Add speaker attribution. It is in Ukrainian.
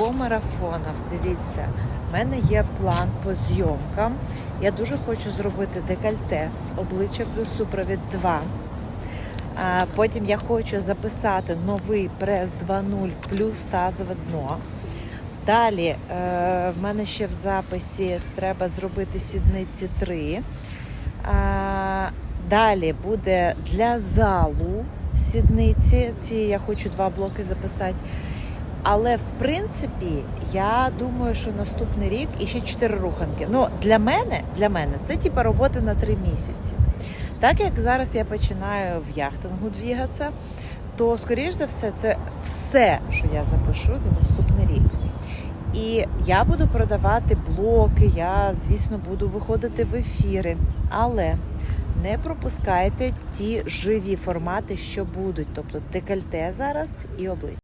Speaker 1: по марафонах. Дивіться, в мене є план по зйомкам. Я дуже хочу зробити декольте, обличчя плюс супровід 2. А потім я хочу записати новий прес 2.0 плюс тазове дно. Далі е, в мене ще в записі треба зробити сідниці 3. Далі буде для залу сідниці. Ці я хочу два блоки записати. Але в принципі, я думаю, що наступний рік і ще чотири руханки. Ну, для мене, для мене це типа робота на три місяці. Так як зараз я починаю в яхтингу двігатися, то скоріш за все, це все, що я запишу за наступний рік. І я буду продавати блоки, я, звісно, буду виходити в ефіри, але не пропускайте ті живі формати, що будуть, тобто декольте зараз і обличчя.